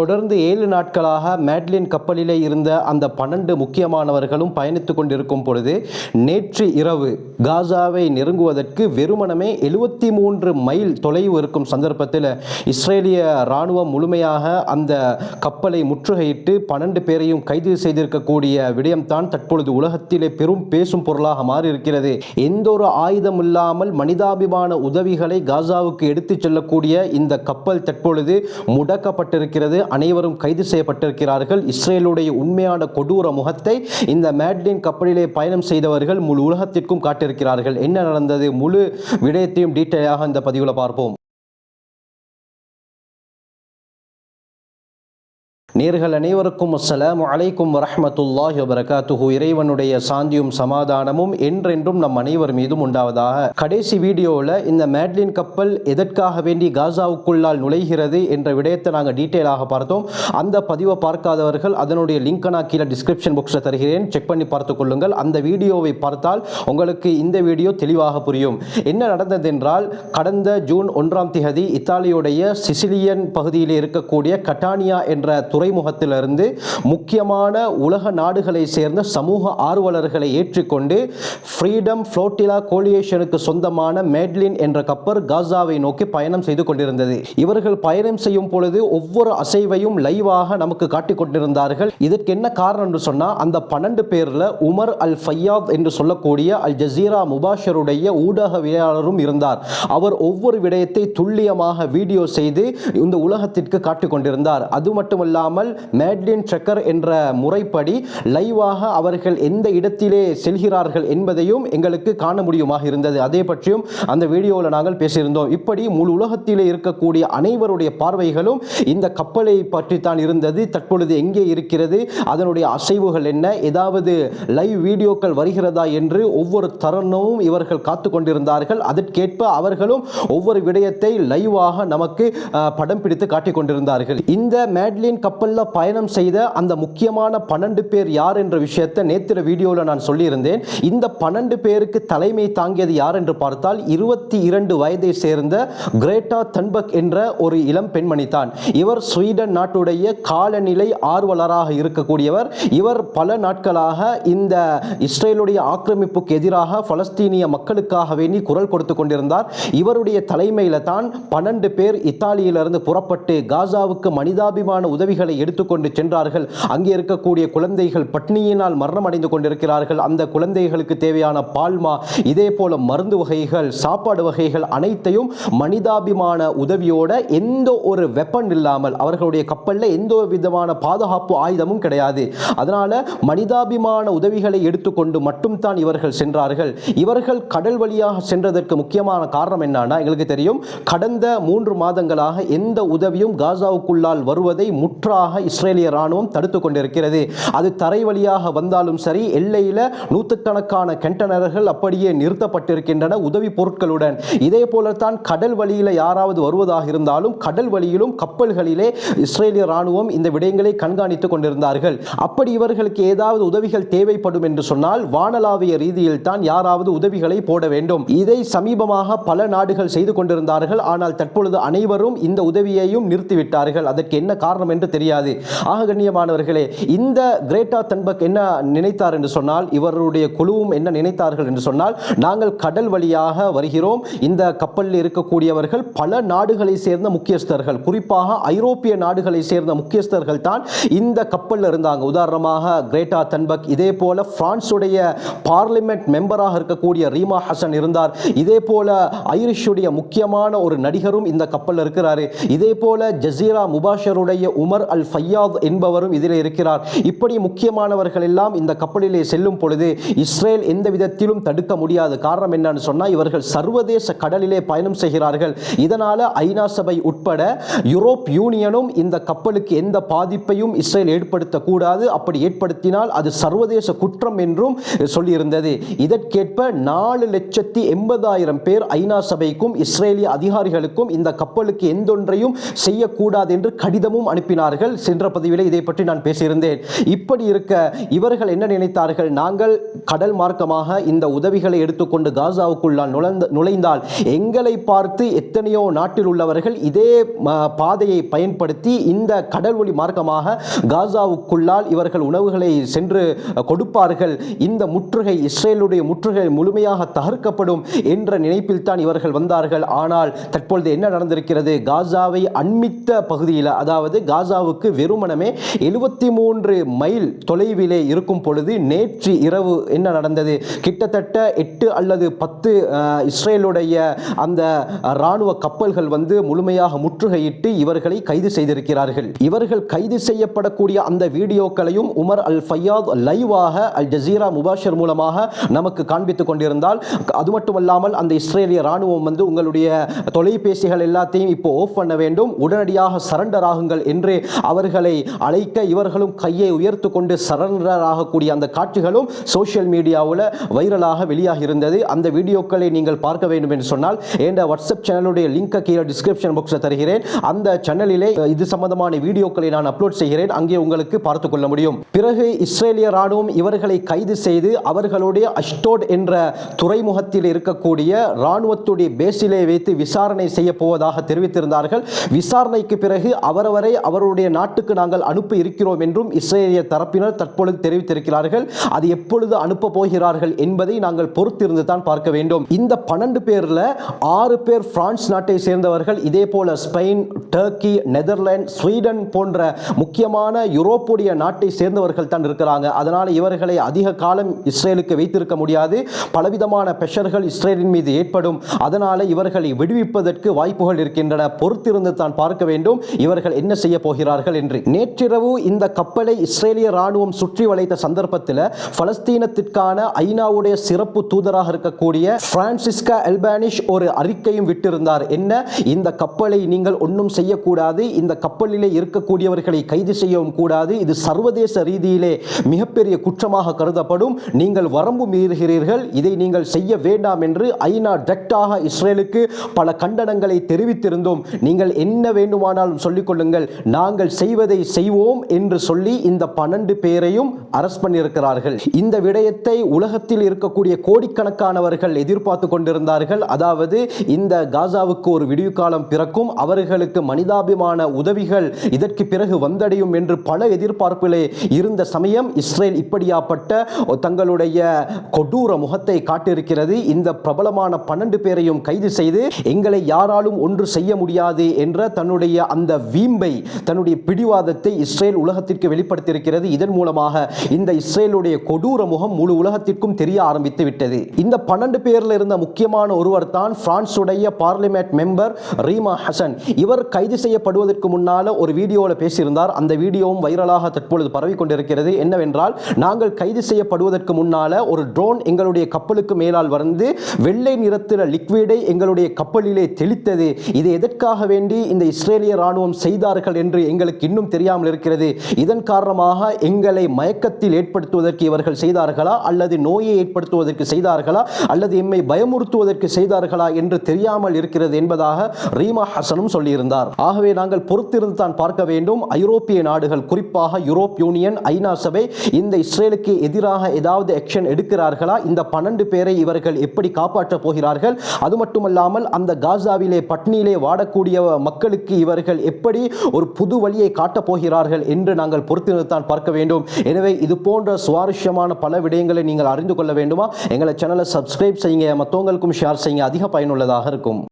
தொடர்ந்து ஏழு நாட்களாக மேட்லின் கப்பலிலே இருந்த அந்த பன்னெண்டு முக்கியமானவர்களும் பயணித்துக் கொண்டிருக்கும் பொழுது நேற்று இரவு காசாவை நெருங்குவதற்கு வெறுமனமே எழுபத்தி மூன்று மைல் தொலைவு இருக்கும் சந்தர்ப்பத்தில் இஸ்ரேலிய இராணுவம் முழுமையாக அந்த கப்பலை முற்றுகையிட்டு பன்னெண்டு பேரையும் கைது செய்திருக்கக்கூடிய விடயம்தான் தற்பொழுது உலகத்திலே பெரும் பேசும் பொருளாக மாறியிருக்கிறது. எந்த ஒரு ஆயுதம் இல்லாமல் மனிதாபிமான உதவிகளை காசாவுக்கு எடுத்துச் செல்லக்கூடிய இந்த கப்பல் தற்பொழுது முடக்கப்பட்டிருக்கிறது. அனைவரும் கைது செய்யப்பட்டிருக்கிறார்கள். இஸ்ரேலுடைய உண்மையான கொடூர முகத்தை இந்த மேட்லின் கப்பலிலே பயணம் செய்தவர்கள் முழு உலகத்திற்கும் காட்டியிருக்கிறார்கள். என்ன நடந்தது? முழு விடயத்தையும் டீட்டெயிலாக இந்த பதிவில் பார்ப்போம். நேர்கள் அனைவருக்கும் அஸ்ஸலாமு அலைக்கும் வரஹ்மத்துல்லாஹி வபரகாத்துஹு. இறைவனுடைய சாந்தியும் சமாதானமும் என்றென்றும் நம் அனைவர் மீதும் உண்டாவதாக. கடைசி வீடியோவில் இந்த மேட்லின் கப்பல் எதற்காக வேண்டி காசாவுக்குள்ளால் நுழைகிறது என்ற விடயத்தை நாங்கள் டீட்டெயிலாக பார்த்தோம். அந்த பதிவை பார்க்காதவர்கள் அதனுடைய லிங்கை நான் கீழே டிஸ்கிரிப்ஷன் பாக்ஸில் தருகிறேன். செக் பண்ணி பார்த்து கொள்ளுங்கள். அந்த வீடியோவை பார்த்தால் உங்களுக்கு இந்த வீடியோ தெளிவாக புரியும். என்ன நடந்ததென்றால் கடந்த ஜூன் ஒன்றாம் திகதி இத்தாலியுடைய சிசிலியன் பகுதியில் இருக்கக்கூடிய கட்டானியா என்ற துறை துறைமுகத்திலிருந்து முக்கியமான உலக நாடுகளை சேர்ந்த சமூக ஆர்வலர்களை ஏற்றுக்கொண்டு ஃப்ரீடம் ஃப்ளோட்டிலா கோலியேஷனுக்கு சொந்தமான மேட்லின் என்ற கப்பல் காசாவை நோக்கி பயணம் செய்து கொண்டிருந்தது. இவர்கள் பயணம் செய்யும் பொழுது ஒவ்வொரு அசைவையும் லைவாக நமக்கு காட்டிக் கொண்டிருந்தார்கள். இதற்கு என்ன காரணம் என்று சொன்னால் அந்த பன்னெண்டு பேரில் உமர் அல் ஃபையாத் என்று சொல்லக்கூடிய அல் ஜசீரா முபாஷருடைய ஊடகவியலாளரும் இருந்தார். அவர் ஒவ்வொரு விடயத்தை துல்லியமாக வீடியோ செய்து இந்த உலகத்திற்கு காட்டிக் கொண்டிருந்தார். அது மட்டுமல்லாமல் மேட்லின் ட்ரெக்கர் என்ற முறைப்படி லைவாக அவர்கள் எந்த இடத்திலே செல்கிறார்கள் என்பதையும் எங்களுக்கு காண முடியுமாக இருந்தது. அதே பற்றியும் அந்த வீடியோவில் நாங்கள் பேசியிருந்தோம். இப்படி முழு உலகத்திலே இருக்கக்கூடிய அனைவருடைய பார்வைகளும் இந்த கப்பலை பற்றி தான் இருந்தது. தற்பொழுது எங்கே இருக்கிறது? அதனுடைய அசைவுகள் என்ன? ஏதாவது லைவ் வீடியோக்கள் வருகிறதா என்று ஒவ்வொரு தருணமும் இவர்கள் காத்து கொண்டிருந்தார்கள். அதற்கேற்ப அவர்களும் ஒவ்வொரு விடயத்தை லைவாக நமக்கு படம் பிடித்து காட்டிக் கொண்டிருந்தார்கள். இந்த மேட்லின் கப்பலில் பயணம் செய்த அந்த முக்கியமான பன்னெண்டு பேர் யார் என்ற விஷயத்தை நேத்திர வீடியோவில் நான் சொல்லியிருந்தேன். இந்த பன்னெண்டு பேருக்கு தலைமை தாங்கியது யார் என்று பார்த்தால் இருபத்தி இரண்டு வயதை சேர்ந்த கிரேட்டா தன்பக் என்ற ஒரு இளம் பெண்மணி தான். இவர் ஸ்வீடன் நாட்டுடைய காலநிலை ஆர்வலராக இருக்கக்கூடியவர். இவர் பல நாட்களாக இந்த இஸ்ரேலுடைய ஆக்கிரமிப்புக்கு எதிராக பலஸ்தீனிய மக்களுக்காக வேண்டி குரல் கொடுத்து கொண்டிருந்தார். இவருடைய தலைமையில் தான் பன்னெண்டு பேர் இத்தாலியிலிருந்து புறப்பட்டு காசாவுக்கு மனிதாபிமான உதவிகளை எடுத்துக்கொண்டு சென்றார்கள். அங்கே இருக்கக்கூடிய குழந்தைகள் பட்னியினால் மரணம் அடைந்து கொண்டிருக்கிறார்கள். அந்த குழந்தைகளுக்கு தேவையான பால்மா இதே போல மருந்து வகைகள் சாப்பாடு வகைகள் அனைத்தையும் மனிதாபிமான உதவியோட எந்த ஒரு வெப்பன் இல்லாமல் அவர்களுடைய கப்பலில் எந்த ஒரு விதமான பாதுகாப்பு ஆயுதமும் கிடையாது. அதனால மனிதாபிமான உதவிகளை எடுத்துக்கொண்டு மட்டும்தான் இவர்கள் சென்றார்கள். இவர்கள் கடல் வழியாக சென்றதற்கு முக்கியமான காரணம் என்னன்னா எங்களுக்கு தெரியும் கடந்த மூன்று மாதங்களாக எந்த உதவியும் காசாவுக்குள்ளால் வருவதை முற்றாக இஸ்ரேலிய ராணுவம் தடுத்து கொண்டிருக்கிறது. அது தரை வழியாக வந்தாலும் சரி எல்லையில் நூற்றுக்கணக்கான கண்டனர்கள் அப்படியே நிறுத்தப்பட்டிருக்கின்றன உதவி பொருட்களுடன். இதே போலத்தான் கடல் வழியில் யாராவது வருவதாக இருந்தாலும் கடல் வழியிலும் கப்பல்களிலே இஸ்ரேலிய ராணுவம் இந்த விடயங்களை கண்காணித்துக் கொண்டிருந்தார்கள். அப்படி இவர்களுக்கு ஏதாவது உதவிகள் தேவைப்படும் என்று சொன்னால் வானளாவிய ரீதியில் தான் யாராவது உதவிகளை போட வேண்டும். இதை சமீபமாக பல நாடுகள் செய்து கொண்டிருந்தார்கள். ஆனால் தற்பொழுது அனைவரும் இந்த உதவியையும் நிறுத்திவிட்டார்கள். அதற்கு என்ன காரணம் என்று தெரியாது. ஆக கண்ணியமானவர்களே இந்த கிரேட்டா தன்பக் என்ன நினைத்தார் என்று சொன்னால் இவருடைய குழுவும் என்ன நினைத்தார்கள் என்று சொன்னால் நாங்கள் கடல் வழியாக வருகிறோம். இந்த கப்பலில் இருக்கக்கூடியவர்கள் பல நாடுகளை சேர்ந்த முக்கியஸ்தர்கள் குறிப்பாக ஐரோப்பிய நாடுகளை சேர்ந்த முக்கியஸ்தர்கள் தான் இந்த கப்பலில் இருந்தாங்க. உதாரணமாக கிரேட்டா தன்பக் இதே போல பிரான்ஸுடைய பார்லிமெண்ட் மெம்பராக இருக்கக்கூடிய ரீமா ஹசன் இருந்தார். இதே போல ஐரிஷுடைய முக்கியமான ஒரு நடிகரும் இந்த கப்பலில் இருக்கிறாரு. இதே போல ஜசீரா முபாஷருடைய உமர் அல் அல் ஃபையாத் என்பவரும் இதில் இருக்கிறார். இப்படி முக்கியமானவர்கள் எல்லாம் இந்த கப்பலிலே செல்லும் பொழுது இஸ்ரேல் எந்த விதத்திலும் தடுக்க முடியாது. காரணம் என்னன்னு சொன்னால் இவர்கள் சர்வதேச கடலிலே பயணம் செய்கிறார்கள். இதனால் ஐநா சபை உட்பட யூரோப் யூனியனும் இந்த கப்பலுக்கு எந்த பாதிப்பையும் இஸ்ரேல் ஏற்படுத்தக்கூடாது. அப்படி ஏற்படுத்தினால் அது சர்வதேச குற்றம் என்றும் சொல்லியிருந்தது. இதற்கேற்ப நாலு லட்சத்தி எண்பதாயிரம் பேர் ஐநா சபைக்கும் இஸ்ரேலிய அதிகாரிகளுக்கும் இந்த கப்பலுக்கு எந்தொன்றையும் செய்யக்கூடாது என்று கடிதமும் அனுப்பினார்கள். இருக்கிறார்கள் சென்ற பதிவிலே இதை பற்றி நான் பேசியிருந்தேன். இப்படி இருக்க இவர்கள் என்ன நினைத்தார்கள்? நாங்கள் கடல் மார்க்கமாக இந்த உதவிகளை எடுத்துக்கொண்டு காசாவுக்குள்ளால் நுழைந்த நுழைந்தால் எங்களை பார்த்து எத்தனையோ நாட்டில் உள்ளவர்கள் இதே பாதையை பயன்படுத்தி இந்த கடல் வழி மார்க்கமாக காசாவுக்குள்ளால் இவர்கள் உணவுகளை சென்று கொடுப்பார்கள். இந்த முற்றுகை இஸ்ரேலுடைய முற்றுகை முழுமையாக தகர்க்கப்படும் என்ற நினைப்பில் தான் இவர்கள் வந்தார்கள். ஆனால் தற்பொழுது என்ன நடந்திருக்கிறது? காசாவை அண்மித்த பகுதியில் அதாவது காசாவுக்கு வெறுமனமே எழுபத்தி மூன்று மைல் தொலைவிலே இருக்கும் பொழுது நேற்று இரவு என்ன நடந்தது? கிட்டத்தட்ட எட்டு அல்லது பத்து இஸ்ரேலுடைய அந்த இராணுவ கப்பல்கள் வந்து முழுமையாக முற்றுகையிட்டு இவர்களை கைது செய்திருக்கிறார்கள். இவர்கள் கைது செய்யப்படக்கூடிய அந்த வீடியோக்களையும் உமர் அல் ஃபையாத் லைவாக அல் ஜசீரா முபாஷர் மூலமாக நமக்கு காண்பித்துக் கொண்டிருந்தால் அது மட்டுமல்லாமல் அந்த இஸ்ரேலிய ராணுவம் வந்து உங்களுடைய தொலைபேசிகள் எல்லாத்தையும் இப்போ ஆஃப் பண்ண வேண்டும். உடனடியாக சரண்டர் ஆகுங்கள் என்று அவர்களை அழைக்க இவர்களும் கையை உயர்த்து கொண்டு சரண்டர் அந்த காட்சிகளும் சோஷியல் மீடியாவில் வைரலாக வெளியாகி இருந்தது அந்த வீடியோக்களை நீங்கள் பார்க்க வேண்டும் என்று சொன்னால் என்ற வாட்ஸ்அப் சேனலுடைய லிங்கை கீழே டிஸ்கிரிப்ஷன் பாக்ஸில் தருகிறேன். அந்த சேனலிலே இது சம்பந்தமான வீடியோக்களை நான் அப்லோட் செய்கிறேன். அங்கே உங்களுக்கு பார்த்துக்கொள்ள முடியும். பிறகு இஸ்ரேலிய ராணுவம் இவர்களை கைது செய்து அவர்களுடைய அஷ்டோட் என்ற துறைமுகத்தில் இருக்கக்கூடிய ராணுவத்துடைய பேசிலே வைத்து விசாரணை செய்ய போவதாக தெரிவித்திருந்தார்கள். விசாரணைக்கு பிறகு அவரவரை அவருடைய நாட்டுக்கு நாங்கள் அனுப்ப இருக்கிறோம் என்றும் இஸ்ரேலிய தரப்பினர் தற்பொழுது தெரிவித்திருக்கிறார்கள். அது எப்பொழுது அனுப்ப போகிறார்கள் என்பதை நாங்கள் பொறுத்திருந்து தான் பார்க்க வேண்டும். இந்த பன்னெண்டு பேர்ல ஆறு பேர் பிரான்ஸ் நாட்டை சேர்ந்தவர்கள். இதே போல ஸ்பெயின் டர்க்கி நெதர்லாந்து ஸ்வீடன் போன்ற முக்கியமான யூரோப்புடைய நாட்டை சேர்ந்தவர்கள் தான் இருக்கிறாங்க. அதனால் இவர்களை அதிக காலம் இஸ்ரேலுக்கு வைத்திருக்க முடியாது. பலவிதமான பெஷர்கள் இஸ்ரேலின் மீது ஏற்படும். அதனால் இவர்களை விடுவிப்பதற்கு வாய்ப்புகள் இருக்கின்றன. பொறுத்திருந்து தான் பார்க்க வேண்டும். இவர்கள் என்ன செய்ய போகிறார்கள் என்று. நேற்றிரவு இந்த கப்பலை இஸ்ரேலிய ராணுவம் சுற்றி வளைத்த சந்தர்ப்பத்தில் பலஸ்தீனத்திற்கான ஐநாவுடைய சிறப்பு தூதராக இருக்கக்கூடிய பிரான்சிஸ்கா அல்பானிஷ் ஒரு அறிக்கையும் விட்டிருந்தார். என்ன? இந்த கப்பலை நீங்கள் ஒன்றும் செய்யக்கூடாது இந்த கப்பலிலே இருக்கக்கூடியவர்களை கைது செய்யவும் கூடாது இது சர்வதேச ரீதியிலே மிகப்பெரிய குற்றமாக கருதப்படும். நீங்கள் வரம்பு மீறுகிறீர்கள் இதை நீங்கள் செய்ய வேண்டாம் என்று ஐநா டெக்டாக இஸ்ரேலுக்கு பல கண்டனங்களை தெரிவித்திருந்தோம். நீங்கள் என்ன வேண்டுமானாலும் சொல்லிக்கொள்ளுங்கள் நாங்கள் நாங்கள் செய்வதை செய்வோம் என்று சொல்லி இந்த பன்னெண்டு பேரையும் அரஸ்ட் பண்ணியிருக்கிறார்கள். இந்த விடயத்தை உலகத்தில் இருக்கக்கூடிய கோடிக்கணக்கானவர்கள் எதிர்பார்த்து கொண்டிருந்தார்கள். அதாவது இந்த காசாவுக்கு ஒரு விடிவு காலம் பிறக்கும் அவர்களுக்கு மனிதாபிமான உதவிகள் இதற்கு பிறகு வந்தடையும் என்று பல எதிர்பார்ப்பிலே இருந்த சமயம் இஸ்ரேல் இப்படியாப்பட்ட தங்களுடைய கொடூர முகத்தை காட்டியிருக்கிறது. இந்த பிரபலமான பன்னெண்டு பேரையும் கைது செய்து எங்களை யாராலும் ஒன்று செய்ய முடியாது என்ற தன்னுடைய அந்த வீம்பை தன்னுடைய பிடிவாதத்தை இஸ்ரேல் உலகத்திற்கு வெளிப்படுத்தியிருக்கிறது. இதன் மூலமாக இந்த இஸ்ரேலுடைய கொடூர முகம் முழு உலகத்திற்கும் தெரிய ஆரம்பித்து விட்டது. இந்த பன்னெண்டு பேர்ல இருந்த முக்கியமான ஒருவர் தான் பிரான்சுடைய பார்லிமெண்ட் மெம்பர் ரீமா ஹசன். இவர் கைது செய்யப்படுவதற்கு முன்னால ஒரு வீடியோவில் பேசியிருந்தார். அந்த வீடியோவும் வைரலாக தற்பொழுது பரவி கொண்டிருக்கிறது என்னவென்றால் நாங்கள் கைது செய்யப்படுவதற்கு முன்னால ஒரு ட்ரோன் எங்களுடைய கப்பலுக்கு மேலால் வந்து வெள்ளை நிறத்தில் லிக்விடை எங்களுடைய கப்பலிலே தெளித்தது. இது எதற்காக வேண்டி இந்த இஸ்ரேலிய ராணுவம் செய்தார்கள் என்று எங்களுக்கு எங்களுக்கு இன்னும் தெரியாமல் இருக்கிறது. இதன் காரணமாக எங்களை மயக்கத்தில் ஏற்படுத்துவதற்கு இவர்கள் செய்தார்களா? அல்லது நோயை ஏற்படுத்துவதற்கு செய்தார்களா? அல்லது எம்மை பயமுறுத்துவதற்கு செய்தார்களா என்று தெரியாமல் இருக்கிறது என்பதாக ரீமா ஹசனும் சொல்லியிருந்தார். ஆகவே நாங்கள் பொறுத்திருந்து தான் பார்க்க வேண்டும். ஐரோப்பிய நாடுகள் குறிப்பாக யூரோப் யூனியன் ஐநா சபை இந்த இஸ்ரேலுக்கு எதிராக ஏதாவது ஆக்ஷன் எடுக்கிறார்களா? இந்த பன்னெண்டு பேரை இவர்கள் எப்படி காப்பாற்றப் போகிறார்கள்? அது மட்டுமல்லாமல் அந்த காசாவிலே பட்னியிலே வாடக்கூடிய மக்களுக்கு இவர்கள் எப்படி ஒரு புது வழியை காட்டப் போகிறார்கள் என்று நாங்கள் பொறுத்து தான் பார்க்க வேண்டும். எனவே இது போன்ற சுவாரஸ்யமான பல விடயங்களை நீங்கள் அறிந்து கொள்ள வேண்டுமா? எங்களை சேனலை சப்ஸ்கிரைப் செய்யுங்க மற்றவங்களுக்கும் ஷேர் செய்யுங்க. அதிக பயனுள்ளதாக இருக்கும்.